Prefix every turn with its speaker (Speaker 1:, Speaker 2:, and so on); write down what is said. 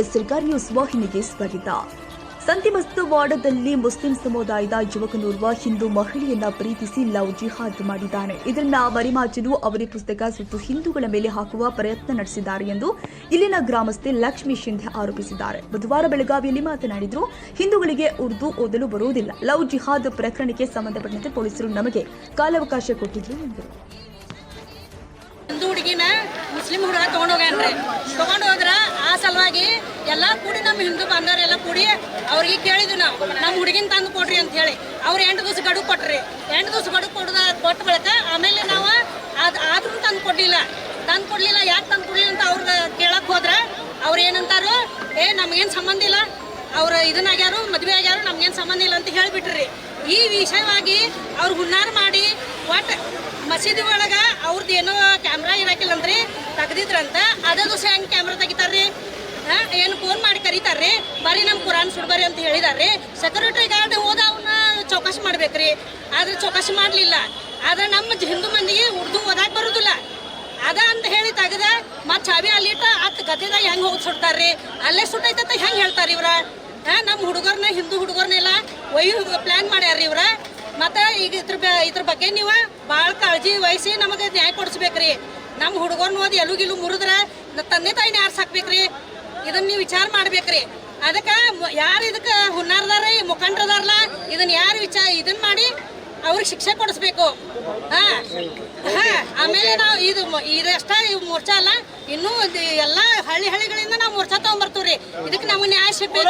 Speaker 1: ಎಸ್ಎಲ್ಕಾರ್ news ವಾಹಿನಿಗೆ ಸ್ವಾಗತ. ಸಂತಿಮಸ್ತು ವಾರ್ಡದಲ್ಲಿ Muslim ಸಮುದಾಯದ ಯುವಕನೋರ್ವ ಹಿಂದೂ ಮಹಿಳೆಯನ್ನ ಪ್ರೀತಿಸಿ ಲವ್ ಜಿಹಾದ್ ಮಾಡಿದ್ದಾನೆ. ಇದನ್ನ ಮರಿಮಾಚಲು ಅವರೇ ಪುಸ್ತಕ ಸುತ್ತು ಹಿಂದೂಗಳ ಮೇಲೆ ಹಾಕುವ ಪ್ರಯತ್ನ ನಡೆಸಿದ್ದಾರೆ ಎಂದು ಇಲ್ಲಿನ ಗ್ರಾಮಸ್ಥೆ ಲಕ್ಷ್ಮೀ ಶಿಂಧೆ ಆರೋಪಿಸಿದ್ದಾರೆ. ಬುಧವಾರ ಬೆಳಗಾವಿಯಲ್ಲಿ ಮಾತನಾಡಿದ್ರು, ಹಿಂದೂಗಳಿಗೆ ಉರ್ದು ಓದಲು ಬರುವುದಿಲ್ಲ. ಲವ್ ಜಿಹಾದ್ ಪ್ರಕರಣಕ್ಕೆ ಸಂಬಂಧಪಟ್ಟಂತೆ ಪೊಲೀಸರು ನಮಗೆ ಕಾಲಾವಕಾಶ ಕೊಟ್ಟಿದ್ರು ಎಂದರು.
Speaker 2: ಹಿಂದೂ ಹುಡುಗಿನ ಮುಸ್ಲಿಂ ಹುಡುಗ ತೊಗೊಂಡು ಹೋಗ್ಯಾನ್ರಿ ತೊಗೊಂಡು ಹೋದ್ರ ಆ ಸಲುವಾಗಿ ಎಲ್ಲ ಕೂಡಿ ನಮ್ಮ ಹಿಂದೂ ಬಾಂಧವರೆಲ್ಲ ಕೂಡಿ ಅವ್ರಿಗೆ ಕೇಳಿದ್ವಿ ನಾವು, ನಮ್ಮ ಹುಡುಗಿನ ತಂದು ಕೊಡ್ರಿ ಅಂತ ಹೇಳಿ. ಅವ್ರು ಎಂಟು ದಿವಸ ಗಡುವು ಕೊಟ್ರಿ. ಎಂಟು ದಿವಸ ಗಡುವು ಕೊಡದ, ಕೊಟ್ಟು ಬಳಿಕ ಆಮೇಲೆ ನಾವು ಅದು ಆದ್ರೂ ತಂದು ಕೊಡ್ಲಿಲ್ಲ. ತಂದು ಕೊಡಲಿಲ್ಲ, ಯಾಕೆ ತಂದು ಕೊಡ್ಲಿಲ್ಲ ಅಂತ ಅವ್ರಿಗೆ ಕೇಳಕ್ಕೆ ಹೋದ್ರ ಅವ್ರು ಏನಂತಾರು, ಏ, ನಮ್ಗೇನು ಸಂಬಂಧ ಇಲ್ಲ. ಅವ್ರು ಇದನ್ನಾಗ್ಯಾರು ಮದುವೆ ಆಗ್ಯಾರು, ನಮ್ಗೇನು ಸಂಬಂಧ ಇಲ್ಲ ಅಂತ ಹೇಳಿಬಿಟ್ರಿ. ಈ ವಿಷಯವಾಗಿ ಅವ್ರು ಹುನ್ನಾರ ಮಾಡಿ ಒಟ್ಟು ಮಸೀದಿ ಒಳಗ ಅವ್ರದ್ದು ಏನೋ ಕ್ಯಾಮ್ರಾ ಇರಾಕಿಲ್ಲಂದ್ರಿ, ತೆಗ್ದಿದ್ರಂತ ಅದೇ ದಿವಸ ಹೆಂಗೆ ಕ್ಯಾಮ್ರಾ ತೆಗಿತಾರ್ರಿ. ಹಾಂ, ಏನು ಫೋನ್ ಮಾಡಿ ಕರೀತಾರ್ರಿ. ಬರೀ ನಮ್ಮ ಕುರಾನ್ ಸುಡ್ಬರಿ ಅಂತ ಹೇಳಿದಾರ್ರಿ. ಸೆಕ್ಯೂರಿಟಿ ಗಾರ್ಡ್ ಹೋದ ಅವನ್ನ ಚೌಕಾಸಿ ಮಾಡ್ಬೇಕ್ರಿ. ಆದ್ರೆ ಚೌಕಾಸಿ ಮಾಡಲಿಲ್ಲ. ಆದ್ರೆ ನಮ್ಮ ಹಿಂದೂ ಮಂದಿಗೆ ಉರ್ದು ಓದಾಕ್ ಬರೋದಿಲ್ಲ. ಅದ ಅಂತ ಹೇಳಿ ತೆಗೆದ, ಮತ್ತೆ ಚಾವಿ ಅಲ್ಲಿಟ್ಟ ಅತ್ತು ಗದ್ದೆದಾಗ ಹೆಂಗೆ ಹೋಗಿ ಸುಡ್ತಾರ್ರಿ. ಅಲ್ಲೇ ಸುಟ್ಟೈತಂತ ಹೆಂಗೆ ಹೇಳ್ತಾರೆ ಇವ್ರ? ಹಾಂ ನಮ್ಮ ಹುಡುಗರ್ನ ಹಿಂದೂ ಹುಡುಗರ್ನೆಲ್ಲ ಒಯ್ಯು ಪ್ಲ್ಯಾನ್ ಮಾಡ್ಯಾರ್ರಿ ಇವ್ರ. ಇದ್ರ ಬಗ್ಗೆ ನೀವು ಭಾಳ ಕಾಳಜಿ ವಹಿಸಿ ನಮಗೆ ನ್ಯಾಯ ಕೊಡಿಸ್ಬೇಕ್ರಿ. ನಮ್ಮ ಹುಡುಗರ್ನ ಓದಿ ಎಲುಗಿಲು ಮುರಿದ್ರೆ ತಂದೆ ತಾಯಿನ ಯಾರು ಸಾಕ್ಬೇಕ್ರಿ? ಇದನ್ನ ನೀವು ವಿಚಾರ ಮಾಡ್ಬೇಕ್ರಿ. ಅದಕ್ಕೆ ಯಾರು ಇದಕ್ಕೆ ಹುನ್ನಾರದಾರ ಮುಖಂಡರದಾರಲ್ಲ ಇದನ್ನ ಯಾರು ವಿಚಾರ ಇದನ್ನ ಮಾಡಿ ಅವ್ರಿಗೆ ಶಿಕ್ಷೆ ಕೊಡಿಸ್ಬೇಕು. ಹಾ. ಹಾ. ಆಮೇಲೆ ನಾವು ಇದು ಇದಷ್ಟೇ ಮೋರ್ಚಾ ಅಲ್ಲ. ಇನ್ನೂ ಎಲ್ಲಾ ಎಲ್ಲ ಹಳ್ಳಿ ಹಳ್ಳಿಗಳಿಂದ ನಾವು ಮೋರ್ಚಾ ತಗೊಂಡ್ಬರ್ತೀವ್ರಿ ಇದಕ್ಕೆ ನಮಗೆ ನ್ಯಾಯ ಸಿಗ್ಬೇಕು.